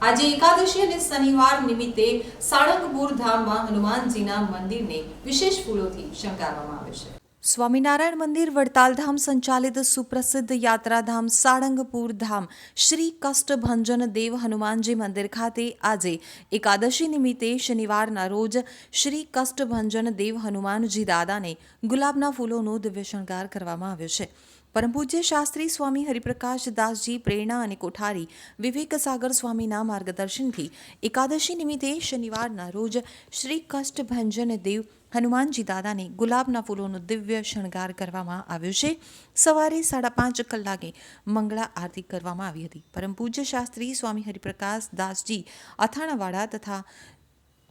આજે એકાદશી અને શનિવાર નિમિત્તે સાળંગપુર ધામમાં હનુમાનજીના મંદિરને વિશેષ ફૂલોથી શણગારવામાં આવે છે. સ્વામિનારાયણ મંદિર વડતાલધામ સંચાલિત સુપ્રસિદ્ધ યાત્રાધામ સાળંગપુર ધામ શ્રી કષ્ટભંજન દેવ હનુમાનજી મંદિર ખાતે આજે એકાદશી નિમિત્તે શનિવારના રોજ શ્રી કષ્ટભંજન દેવ હનુમાનજી દાદાને ગુલાબના ફૂલોનો દિવ્ય શણગાર કરવામાં આવ્યો છે. પરમ પૂજ્ય શાસ્ત્રી સ્વામી હરિપ્રકાશ દાસજી, પ્રેરણા અને કોઠારી વિવેક સાગર સ્વામીના માર્ગદર્શનથી એકાદશી નિમિત્તે શનિવારના રોજ શ્રી કષ્ટભંજન દેવ હનુમાનજી દાદાને ગુલાબના ફૂલોનો દિવ્ય શણગાર કરવામાં આવ્યો છે. સવારે સાડા પાંચ કલાકે મંગળા આરતી કરવામાં આવી હતી. પરમ પૂજ્ય શાસ્ત્રી સ્વામી હરિપ્રકાશ દાસજી અથાણાવાડા તથા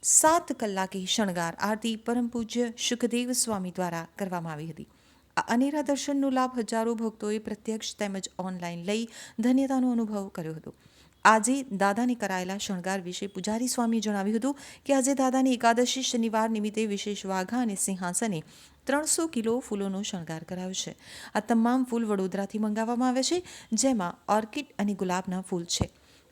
સાત કલાકે શણગાર, આરતી પરમ પૂજ્ય સુખદેવ સ્વામી દ્વારા કરવામાં આવી હતી. આ અનેરા દર્શનનો લાભ હજારો ભક્તોએ પ્રત્યક્ષ તેમજ ઓનલાઈન લઈ ધન્યતાનો અનુભવ કર્યો હતો. આજે દાદાને કરાયેલા શણગાર વિશે પૂજારી સ્વામી જણાવ્યું હતું કે આજે દાદાની એકાદશી શનિવાર નિમિત્તે વિશેષ વાઘા અને સિંહાસને ત્રણસો કિલો ફૂલોનો શણગાર કરાયો છે. આ તમામ ફૂલ વડોદરાથી મંગાવવામાં આવે છે, જેમાં ઓર્કિડ અને ગુલાબના ફૂલ છે.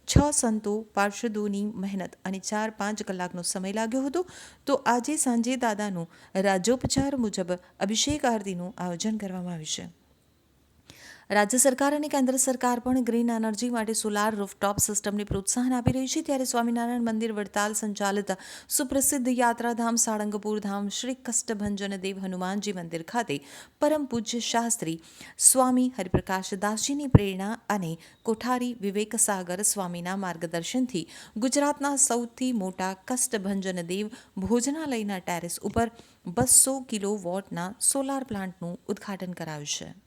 છ સંતો પાર્ષદોની મહેનત અને ચાર પાંચ કલાકનો સમય લાગ્યો હતો, તો આજે સાંજે દાદાનું રાજોપચાર મુજબ અભિષેક આરતીનું આયોજન કરવામાં આવ્યું છે. રાજ્ય સરકાર અને કેન્દ્ર સરકાર પણ ગ્રીન એનર્જી માટે સોલાર રૂફટોપ સિસ્ટમને પ્રોત્સાહન આપી રહી છે. ત્યારે સ્વામિનારાયણ મંદિર વડતાલ સંચાલિત સુપ્રસિદ્ધ યાત્રાધામ સાળંગપુર ધામ શ્રી કષ્ટભંજન દેવ હનુમાનજી મંદિર ખાતે પરમ પૂજ્ય શાસ્ત્રી સ્વામી હરિપ્રકાશ દાસજીની પ્રેરણા અને કોઠારી વિવેક સાગર સ્વામીના માર્ગદર્શનથી ગુજરાતના સૌથી મોટા કષ્ટભંજન દેવ ભોજનાલયના ટેરેસ ઉપર બસો કિલો વોટના સોલાર પ્લાન્ટનું ઉદ્ઘાટન કરાયું છે.